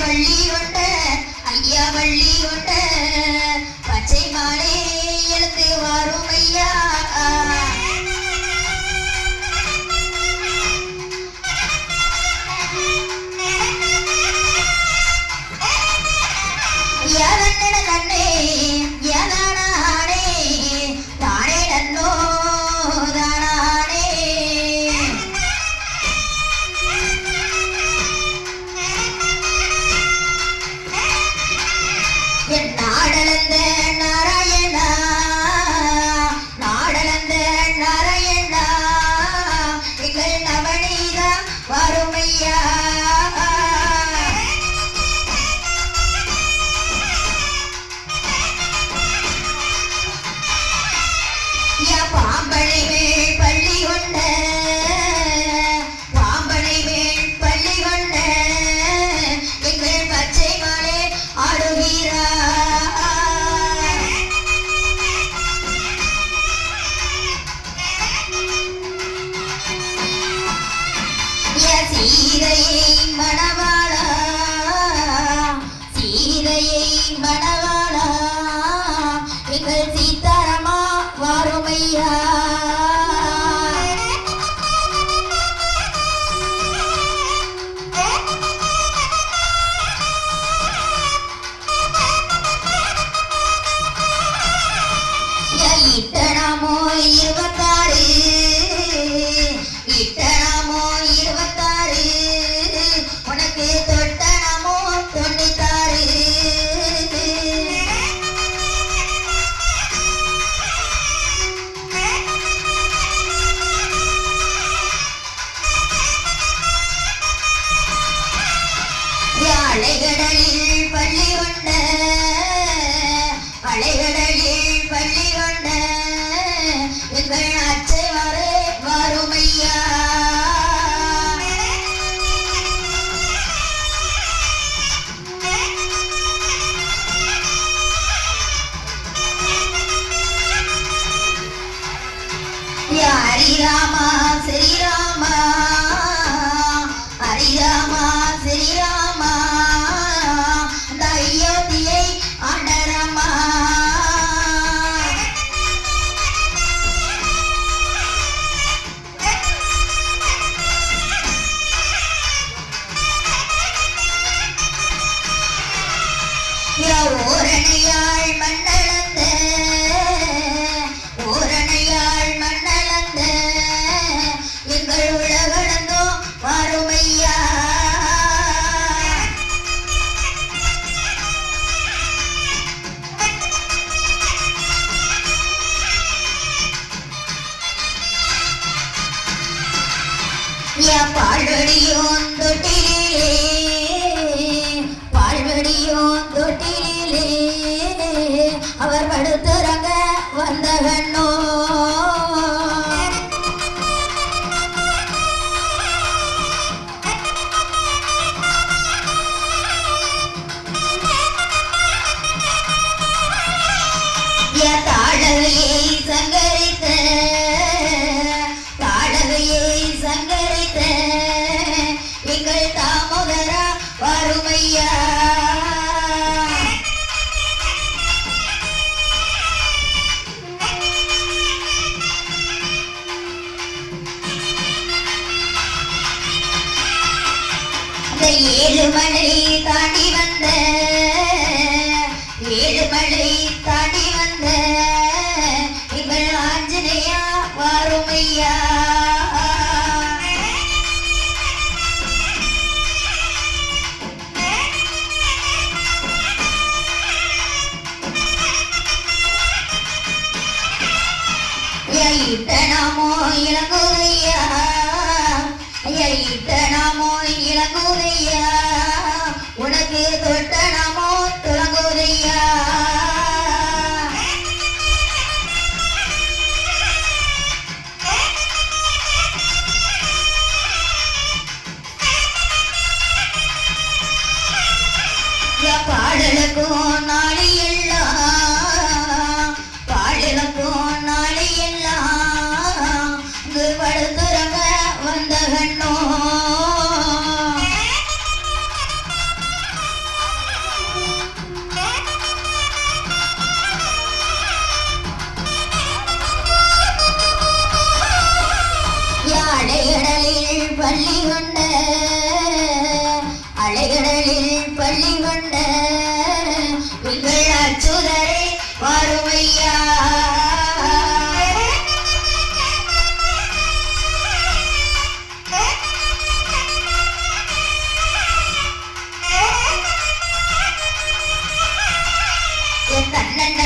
வள்ளி ஒட்ட ஐயா வள்ளி ஒட்ட பச்சை மாலை நாடலந்த நாராயணா நாடலந்த நாராயணா. எங்கள் நவநீதா வறுமையா. பாம்பழி பள்ளி கொண்ட அலைகடலில் பள்ளி கொண்ட அலைகடலில் பள்ளி கொண்ட எங்கள் அச்சை வரே யாரி ராமா சரி என் பாடொழியோந்தொட்டிலே எனக்கு கந்தகண்ணோ அலைகடலில் பள்ளி கொண்ட அலைகடலில் பள்ளி கொண்ட கண்ணன்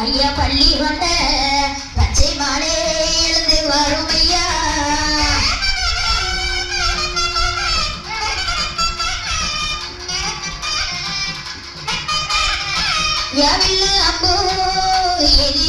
ஐயா பள்ளி வந்த பச்சை மாலே எழுந்து வரும் ஐயா. யாவில்ல அம்போ எதி